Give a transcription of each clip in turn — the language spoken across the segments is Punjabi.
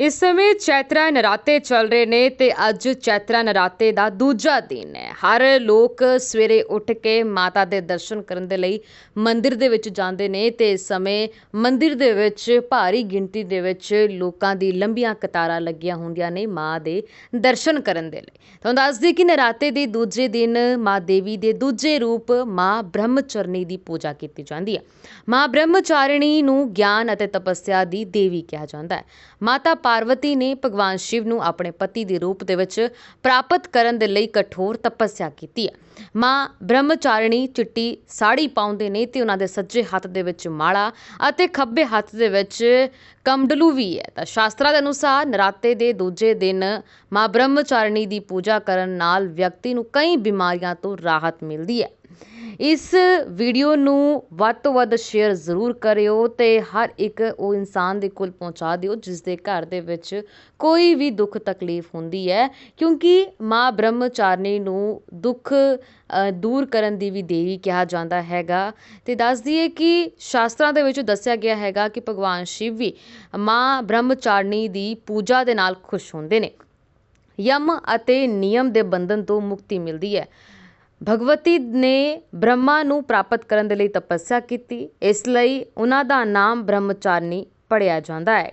ਇਸ ਸਮੇਂ ਚੈਤਰਾ ਨਰਾਤੇ ਚੱਲ ਰਹੇ ਨੇ ਤੇ ਅੱਜ ਚੈਤਰਾ ਨਰਾਤੇ ਦਾ ਦੂਜਾ ਦਿਨ ਹੈ। ਹਰ ਲੋਕ ਸਵੇਰੇ ਉੱਠ ਕੇ ਮਾਤਾ ਦੇ ਦਰਸ਼ਨ ਕਰਨ ਦੇ ਲਈ ਮੰਦਿਰ ਦੇ ਵਿੱਚ ਜਾਂਦੇ ਨੇ ਤੇ ਇਸ ਸਮੇਂ ਮੰਦਿਰ ਦੇ ਵਿੱਚ ਭਾਰੀ ਗਿਣਤੀ ਦੇ ਵਿੱਚ ਲੋਕਾਂ ਦੀ ਲੰਬੀਆਂ ਕਤਾਰਾਂ ਲੱਗੀਆਂ ਹੁੰਦੀਆਂ ਨੇ ਮਾਂ ਦੇ ਦਰਸ਼ਨ ਕਰਨ ਦੇ ਲਈ। ਤੁਹਾਨੂੰ ਦੱਸ ਦਈਏ ਕਿ ਨਰਾਤੇ ਦੇ ਦੂਜੇ ਦਿਨ ਮਾਂ ਦੇਵੀ ਦੇ ਦੂਜੇ ਰੂਪ ਮਾਂ ਬ੍ਰਹਮਚਰਨੀ ਦੀ ਪੂਜਾ ਕੀਤੀ ਜਾਂਦੀ ਹੈ। ਮਾਂ ਬ੍ਰਹਮਚਾਰਿਣੀ ਨੂੰ ਗਿਆਨ ਅਤੇ ਤਪੱਸਿਆ ਦੀ ਦੇਵੀ ਕਿਹਾ ਜਾਂਦਾ ਹੈ। ਮਾਤਾ ਪਾਰਵਤੀ ਨੇ ਭਗਵਾਨ ਸ਼ਿਵ ਨੂੰ ਆਪਣੇ ਪਤੀ ਦੇ ਰੂਪ ਦੇ ਵਿੱਚ ਪ੍ਰਾਪਤ ਕਰਨ ਦੇ ਲਈ ਕਠੋਰ ਤਪੱਸਿਆ ਕੀਤੀ ਹੈ। ਮਾਂ ਬ੍ਰਹਮਚਾਰਿਣੀ ਚਿੱਟੀ ਸਾੜੀ ਪਾਉਂਦੇ ਨੇ ਤੇ ਉਹਨਾਂ ਦੇ ਸੱਜੇ ਹੱਥ ਦੇ ਵਿੱਚ ਮਾਲਾ ਅਤੇ ਖੱਬੇ ਹੱਥ ਦੇ ਵਿੱਚ ਕਮਡਲੂ ਵੀ ਹੈ। ਤਾਂ ਸ਼ਾਸਤਰਾਂ ਦੇ ਅਨੁਸਾਰ ਨਰਾਤੇ ਦੇ ਦੂਜੇ ਦਿਨ ਮਾਂ ਬ੍ਰਹਮਚਾਰਿਣੀ ਦੀ ਪੂਜਾ ਕਰਨ ਨਾਲ ਵਿਅਕਤੀ ਨੂੰ ਕਈ ਬਿਮਾਰੀਆਂ ਤੋਂ ਰਾਹਤ ਮਿਲਦੀ ਹੈ। ਇਸ ਵੀਡੀਓ ਨੂੰ ਵੱਧ ਤੋਂ ਵੱਧ ਸ਼ੇਅਰ ਜ਼ਰੂਰ ਕਰਿਓ ਤੇ ਹਰ ਇੱਕ ਉਹ ਇਨਸਾਨ ਦੇ ਕੋਲ ਪਹੁੰਚਾ ਦਿਓ ਜਿਸ ਦੇ ਘਰ ਦੇ ਵਿੱਚ ਕੋਈ ਵੀ ਦੁੱਖ ਤਕਲੀਫ ਹੁੰਦੀ ਹੈ, ਕਿਉਂਕਿ ਮਾਂ ਬ੍ਰਹਮਚਾਰਨੀ ਨੂੰ ਦੁੱਖ ਦੂਰ ਕਰਨ ਦੀ ਵੀ ਦੇਵੀ ਕਿਹਾ ਜਾਂਦਾ ਹੈਗਾ। ਤੇ ਦੱਸ ਦਈਏ ਕਿ ਸ਼ਾਸਤਰਾਂ ਦੇ ਵਿੱਚ ਦੱਸਿਆ ਗਿਆ ਹੈਗਾ ਕਿ ਭਗਵਾਨ ਸ਼ਿਵ ਵੀ ਮਾਂ ਬ੍ਰਹਮਚਾਰਨੀ ਦੀ ਪੂਜਾ ਦੇ ਨਾਲ ਖੁਸ਼ ਹੁੰਦੇ ਨੇ। ਯਮ ਅਤੇ ਨਿਯਮ ਦੇ ਬੰਧਨ ਤੋਂ ਮੁਕਤੀ ਮਿਲਦੀ ਹੈ। ਭਗਵਤੀ ਨੇ ਬ੍ਰਹਮਾ ਨੂੰ ਪ੍ਰਾਪਤ ਕਰਨ ਦੇ ਲਈ ਤਪੱਸਿਆ ਕੀਤੀ, ਇਸ ਲਈ ਉਹਨਾਂ ਦਾ ਨਾਮ ਬ੍ਰਹਮਚਾਰਨੀ ਪੜਿਆ ਜਾਂਦਾ ਹੈ।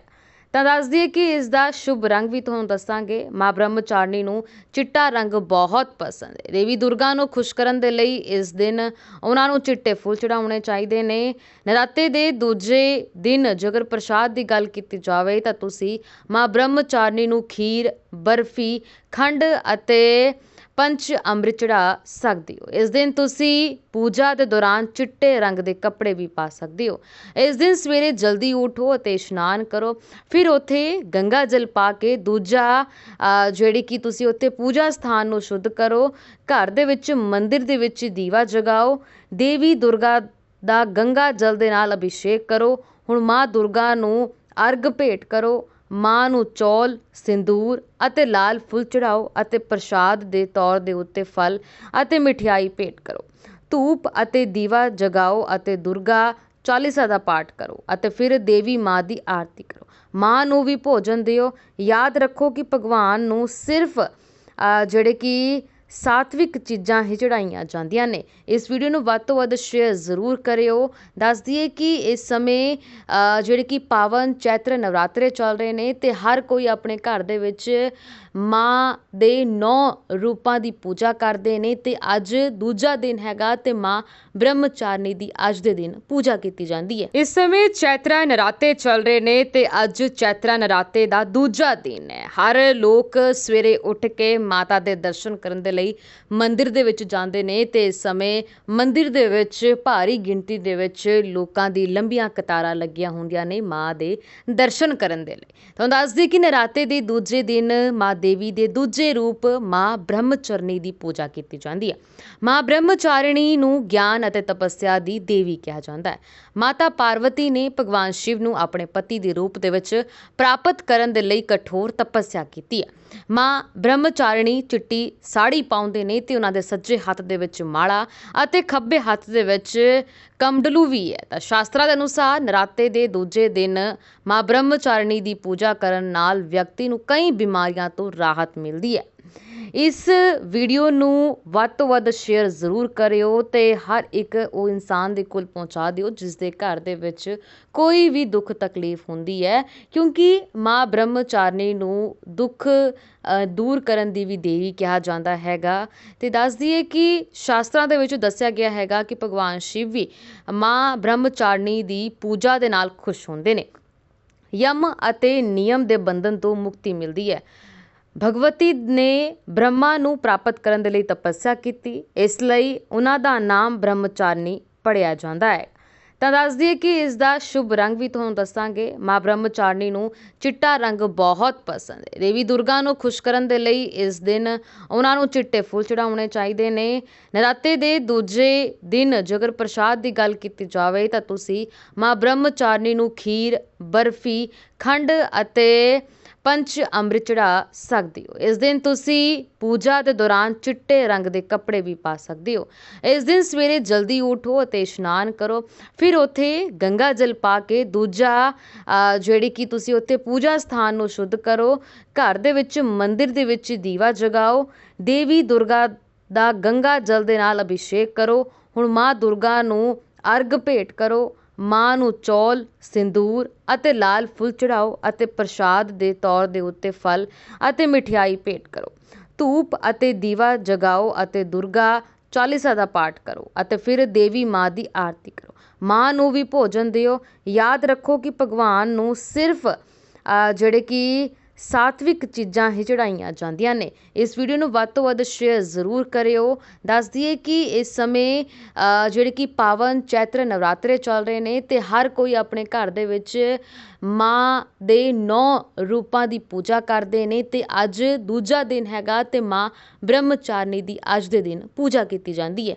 ਤਾਂ ਦੱਸ ਦਈਏ ਕਿ ਇਸ ਦਾ ਸ਼ੁਭ ਰੰਗ ਵੀ ਤੁਹਾਨੂੰ ਦੱਸਾਂਗੇ। ਮਾਂ ਬ੍ਰਹਮਚਾਰਨੀ ਨੂੰ ਚਿੱਟਾ ਰੰਗ ਬਹੁਤ ਪਸੰਦ ਹੈ। ਦੇਵੀ ਦੁਰਗਾ ਨੂੰ ਖੁਸ਼ ਕਰਨ ਦੇ ਲਈ ਇਸ ਦਿਨ ਉਹਨਾਂ ਨੂੰ ਚਿੱਟੇ ਫੁੱਲ ਚੜਾਉਣੇ ਚਾਹੀਦੇ ਨੇ। ਨਰਾਤੇ ਦੇ ਦੂਜੇ ਦਿਨ ਜੇਕਰ ਪ੍ਰਸ਼ਾਦ ਦੀ ਗੱਲ ਕੀਤੀ ਜਾਵੇ ਤਾਂ ਤੁਸੀਂ ਮਾਂ ਬ੍ਰਹਮਚਾਰਿਣੀ ਨੂੰ ਖੀਰ, ਬਰਫੀ, ਖੰਡ ਅਤੇ ਪੰਚ ਅੰਮ੍ਰਿਤ ਚੜਾ ਸਕਦੇ ਹੋ। ਇਸ ਦਿਨ ਤੁਸੀਂ ਪੂਜਾ ਦੇ ਦੌਰਾਨ ਚਿੱਟੇ ਰੰਗ ਦੇ ਕੱਪੜੇ ਵੀ ਪਾ ਸਕਦੇ ਹੋ। ਇਸ ਦਿਨ ਸਵੇਰੇ ਜਲਦੀ ਉਠੋ ਅਤੇ ਇਸ਼ਨਾਨ ਕਰੋ। ਫਿਰ ਉੱਥੇ ਗੰਗਾ ਜਲ ਪਾ ਕੇ ਦੂਜਾ ਜਿਹੜੀ ਕਿ ਤੁਸੀਂ ਉੱਥੇ ਪੂਜਾ ਸਥਾਨ ਨੂੰ ਸ਼ੁੱਧ ਕਰੋ। ਘਰ ਦੇ ਵਿੱਚ ਮੰਦਿਰ ਦੇ ਵਿੱਚ ਦੀਵਾ ਜਗਾਓ। ਦੇਵੀ ਦੁਰਗਾ ਦਾ ਗੰਗਾ ਜਲ ਦੇ ਨਾਲ ਅਭਿਸ਼ੇਕ ਕਰੋ। ਹੁਣ ਮਾਂ ਦੁਰਗਾ ਨੂੰ ਅਰਗ ਭੇਟ ਕਰੋ। ਮਾਂ ਨੂੰ ਚੌਲ, ਸਿੰਦੂਰ ਅਤੇ ਲਾਲ ਫੁੱਲ ਚੜਾਓ ਅਤੇ ਪ੍ਰਸ਼ਾਦ ਦੇ ਤੌਰ ਦੇ ਉੱਤੇ ਫਲ ਅਤੇ ਮਿਠਿਆਈ ਭੇਟ ਕਰੋ। ਧੂਪ ਅਤੇ ਦੀਵਾ ਜਗਾਓ ਅਤੇ ਦੁਰਗਾ ਚਾਲੀਸਾ ਦਾ ਪਾਠ ਕਰੋ ਅਤੇ ਫਿਰ ਦੇਵੀ ਮਾਂ ਦੀ ਆਰਤੀ ਕਰੋ। ਮਾਂ ਨੂੰ ਵੀ ਭੋਜਨ ਦਿਓ। ਯਾਦ ਰੱਖੋ ਕਿ ਭਗਵਾਨ ਨੂੰ ਸਿਰਫ ਜਿਹੜੇ ਕਿ ਸਾਤਵਿਕ ਚੀਜ਼ਾਂ ਹੀ ਚੜਾਈਆਂ ਜਾਂਦੀਆਂ ਨੇ। ਇਸ ਵੀਡੀਓ ਨੂੰ ਵੱਧ ਤੋਂ ਵੱਧ ਸ਼ੇਅਰ ਜ਼ਰੂਰ ਕਰਿਓ। ਦੱਸ ਦਈਏ ਕਿ ਇਸ ਸਮੇਂ ਜਿਹੜੇ ਕਿ ਪਾਵਨ, ਚੈਤਰ ਨਵਰਾਤਰੇ ਚੱਲ ਰਹੇ ਨੇ ਤੇ ਹਰ ਕੋਈ ਆਪਣੇ ਘਰ ਦੇ ਵਿੱਚ ਮਾਂ ਦੇ ਨੌ ਰੂਪਾਂ ਦੀ ਪੂਜਾ ਕਰਦੇ ਨੇ ਤੇ ਅੱਜ ਦੂਜਾ ਦਿਨ ਹੈਗਾ ਤੇ ਮਾਂ ਬ੍ਰਹਮਚਾਰਨੀ ਦੀ ਅੱਜ ਦੇ ਦਿਨ ਪੂਜਾ ਕੀਤੀ ਜਾਂਦੀ ਹੈ। ਇਸ ਸਮੇਂ ਚੈਤਰਾ ਨਰਾਤੇ ਚੱਲ ਰਹੇ ਨੇ ਤੇ ਅੱਜ ਚੈਤਰਾ ਨਰਾਤੇ ਦਾ ਦੂਜਾ ਦਿਨ ਹੈ। ਹਰ ਲੋਕ ਸਵੇਰੇ ਉੱਠ ਕੇ ਮਾਤਾ ਦੇ ਦਰਸ਼ਨ ਕਰਨ ਦੇ ਲਈ ਮੰਦਿਰ ਦੇ ਵਿੱਚ ਜਾਂਦੇ ਨੇ ਤੇ ਇਸ ਸਮੇਂ ਮੰਦਿਰ ਦੇ ਵਿੱਚ ਭਾਰੀ ਗਿਣਤੀ ਦੇ ਵਿੱਚ ਲੋਕਾਂ ਦੀ ਲੰਬੀਆਂ ਕਤਾਰਾਂ ਲੱਗੀਆਂ ਹੁੰਦੀਆਂ ਨੇ ਮਾਂ ਦੇ ਦਰਸ਼ਨ ਕਰਨ ਦੇ ਲਈ। ਤੁਹਾਨੂੰ ਦੱਸ ਦਈਏ ਕਿ ਨਰਾਤੇ ਦੇ ਦੂਜੇ ਦਿਨ ਮਾਂ ਦੇਵੀ ਦੇ ਦੂਜੇ ਰੂਪ ਮਾਂ ਬ੍ਰਹਮਚਰਨੀ ਦੀ ਪੂਜਾ ਕੀਤੀ ਜਾਂਦੀ ਹੈ। ਮਾਂ ਬ੍ਰਹਮਚਾਰਿਣੀ ਨੂੰ ਗਿਆਨ ਅਤੇ ਤਪੱਸਿਆ ਦੀ ਦੇਵੀ ਕਿਹਾ ਜਾਂਦਾ ਹੈ। ਮਾਤਾ ਪਾਰਵਤੀ ਨੇ ਭਗਵਾਨ ਸ਼ਿਵ ਨੂੰ ਆਪਣੇ ਪਤੀ ਦੇ ਰੂਪ ਦੇ ਵਿੱਚ ਪ੍ਰਾਪਤ ਕਰਨ ਦੇ ਲਈ ਕਠੋਰ ਤਪੱਸਿਆ ਕੀਤੀ ਹੈ। ਮਾਂ ਬ੍ਰਹਮਚਾਰਿਣੀ ਚਿੱਟੀ ਸਾੜੀ ਪਾਉਂਦੇ ਨੇ ਤੇ ਉਹਨਾਂ ਦੇ ਸੱਜੇ ਹੱਥ ਦੇ ਵਿੱਚ ਮਾਲਾ ਅਤੇ ਖੱਬੇ ਹੱਥ ਦੇ ਵਿੱਚ ਕਮਡਲੂ ਵੀ ਹੈ। ਤਾਂ ਸ਼ਾਸਤਰਾਂ ਦੇ ਅਨੁਸਾਰ ਨਰਾਤੇ ਦੇ ਦੂਜੇ ਦਿਨ ਮਾਂ ਬ੍ਰਹਮਚਾਰਿਣੀ ਦੀ ਪੂਜਾ ਕਰਨ ਨਾਲ ਵਿਅਕਤੀ ਨੂੰ ਕਈ ਬਿਮਾਰੀਆਂ ਤੋਂ ਰਾਹਤ ਮਿਲਦੀ ਹੈ। ਇਸ ਵੀਡੀਓ ਨੂੰ ਵੱਧ ਤੋਂ ਵੱਧ ਸ਼ੇਅਰ ਜ਼ਰੂਰ ਕਰਿਓ ਅਤੇ ਹਰ ਇੱਕ ਉਹ ਇਨਸਾਨ ਦੇ ਕੋਲ ਪਹੁੰਚਾ ਦਿਓ ਜਿਸ ਦੇ ਘਰ ਦੇ ਵਿੱਚ ਕੋਈ ਵੀ ਦੁੱਖ ਤਕਲੀਫ ਹੁੰਦੀ ਹੈ, ਕਿਉਂਕਿ ਮਾਂ ਬ੍ਰਹਮਚਾਰਨੀ ਨੂੰ ਦੁੱਖ ਦੂਰ ਕਰਨ ਦੀ ਵੀ ਦੇਵੀ ਕਿਹਾ ਜਾਂਦਾ ਹੈਗਾ। ਅਤੇ ਦੱਸ ਦਈਏ ਕਿ ਸ਼ਾਸਤਰਾਂ ਦੇ ਵਿੱਚ ਦੱਸਿਆ ਗਿਆ ਹੈਗਾ ਕਿ ਭਗਵਾਨ ਸ਼ਿਵ ਵੀ ਮਾਂ ਬ੍ਰਹਮਚਾਰਨੀ ਦੀ ਪੂਜਾ ਦੇ ਨਾਲ ਖੁਸ਼ ਹੁੰਦੇ ਨੇ। ਯਮ ਅਤੇ ਨਿਯਮ ਦੇ ਬੰਧਨ ਤੋਂ ਮੁਕਤੀ ਮਿਲਦੀ ਹੈ। ਭਗਵਤੀ ਨੇ ਬ੍ਰਹਮਾ ਨੂੰ ਪ੍ਰਾਪਤ ਕਰਨ ਦੇ ਲਈ ਤਪੱਸਿਆ ਕੀਤੀ। ਇਸ ਲਈ ਉਹਨਾਂ ਦਾ ਨਾਮ ਬ੍ਰਹਮਚਾਰਨੀ ਪੜਿਆ ਜਾਂਦਾ ਹੈ। ਤਾਂ ਦੱਸ ਦਈਏ ਕਿ ਇਸ ਦਾ ਸ਼ੁਭ ਰੰਗ ਵੀ ਤੁਹਾਨੂੰ ਦੱਸਾਂਗੇ। ਮਾਂ ਬ੍ਰਹਮਚਾਰਿਣੀ ਨੂੰ ਚਿੱਟਾ ਰੰਗ ਬਹੁਤ ਪਸੰਦ ਹੈ। ਦੇਵੀ ਦੁਰਗਾ ਨੂੰ ਖੁਸ਼ ਕਰਨ ਦੇ ਲਈ ਇਸ ਦਿਨ ਉਹਨਾਂ ਨੂੰ ਚਿੱਟੇ ਫੁੱਲ ਚੜਾਉਣੇ ਚਾਹੀਦੇ ਨੇ। ਨਰਾਤੇ ਦੇ ਦੂਜੇ ਦਿਨ ਜੇਕਰ ਪ੍ਰਸ਼ਾਦ ਦੀ ਗੱਲ ਕੀਤੀ ਜਾਵੇ ਤਾਂ ਤੁਸੀਂ ਮਾਂ ਬ੍ਰਹਮਚਾਰਿਣੀ ਨੂੰ ਖੀਰ, ਬਰਫੀ, ਖੰਡ ਅਤੇ ਪੰਚ ਅੰਮ੍ਰਿਤ ਚੜਾ ਸਕਦੇ ਹੋ। ਇਸ ਦਿਨ ਤੁਸੀਂ ਪੂਜਾ ਦੇ ਦੌਰਾਨ ਚਿੱਟੇ ਰੰਗ ਦੇ ਕੱਪੜੇ ਵੀ ਪਾ ਸਕਦੇ ਹੋ। ਇਸ ਦਿਨ ਸਵੇਰੇ ਜਲਦੀ ਉਠੋ ਅਤੇ ਇਸ਼ਨਾਨ ਕਰੋ। ਫਿਰ ਉੱਥੇ ਗੰਗਾ ਜਲ ਪਾ ਕੇ ਦੂਜਾ ਜਿਹੜੀ ਕਿ ਤੁਸੀਂ ਉੱਥੇ ਪੂਜਾ ਸਥਾਨ ਨੂੰ ਸ਼ੁੱਧ ਕਰੋ। ਘਰ ਦੇ ਵਿੱਚ ਮੰਦਿਰ ਦੇ ਵਿੱਚ ਦੀਵਾ ਜਗਾਓ। ਦੇਵੀ ਦੁਰਗਾ ਦਾ ਗੰਗਾ ਜਲ ਦੇ ਨਾਲ ਅਭਿਸ਼ੇਕ ਕਰੋ। ਹੁਣ ਮਾਂ ਦੁਰਗਾ ਨੂੰ ਅਰਗ ਭੇਟ ਕਰੋ। ਮਾਂ ਨੂੰ ਚੌਲ, ਸਿੰਦੂਰ ਅਤੇ ਲਾਲ ਫੁੱਲ ਚੜਾਓ ਅਤੇ ਪ੍ਰਸ਼ਾਦ ਦੇ ਤੌਰ ਦੇ ਉੱਤੇ ਫਲ ਅਤੇ ਮਿਠਿਆਈ ਭੇਟ ਕਰੋ। ਧੂਪ ਅਤੇ ਦੀਵਾ ਜਗਾਓ ਅਤੇ ਦੁਰਗਾ ਚਾਲੀਸਾ ਦਾ ਪਾਠ ਕਰੋ ਅਤੇ ਫਿਰ ਦੇਵੀ ਮਾਂ ਦੀ ਆਰਤੀ ਕਰੋ। ਮਾਂ ਨੂੰ ਵੀ ਭੋਜਨ ਦਿਓ। ਯਾਦ ਰੱਖੋ ਕਿ ਭਗਵਾਨ ਨੂੰ ਸਿਰਫ ਜਿਹੜੇ ਕਿ ਸਾਤਵਿਕ ਚੀਜ਼ਾਂ ਹੀ ਚੜ੍ਹਾਈਆਂ ਜਾਂਦੀਆਂ ਨੇ। ਇਸ ਵੀਡੀਓ ਨੂੰ ਵੱਧ ਤੋਂ ਵੱਧ ਸ਼ੇਅਰ ਜ਼ਰੂਰ ਕਰਿਓ। ਦੱਸ ਦਈਏ ਕਿ ਇਸ ਸਮੇਂ ਜਿਹੜੇ ਕਿ ਪਾਵਨ ਚੈਤਰ ਨਵਰਾਤਰੇ ਚੱਲ ਰਹੇ ਨੇ ਅਤੇ ਹਰ ਕੋਈ ਆਪਣੇ ਘਰ ਦੇ ਵਿੱਚ ਮਾਂ ਦੇ ਨੌ ਰੂਪਾਂ ਦੀ ਪੂਜਾ ਕਰਦੇ ਨੇ ਅਤੇ ਅੱਜ ਦੂਜਾ ਦਿਨ ਹੈਗਾ ਅਤੇ ਮਾਂ ਬ੍ਰਹਮਚਾਰਨੀ ਦੀ ਅੱਜ ਦੇ ਦਿਨ ਪੂਜਾ ਕੀਤੀ ਜਾਂਦੀ ਹੈ।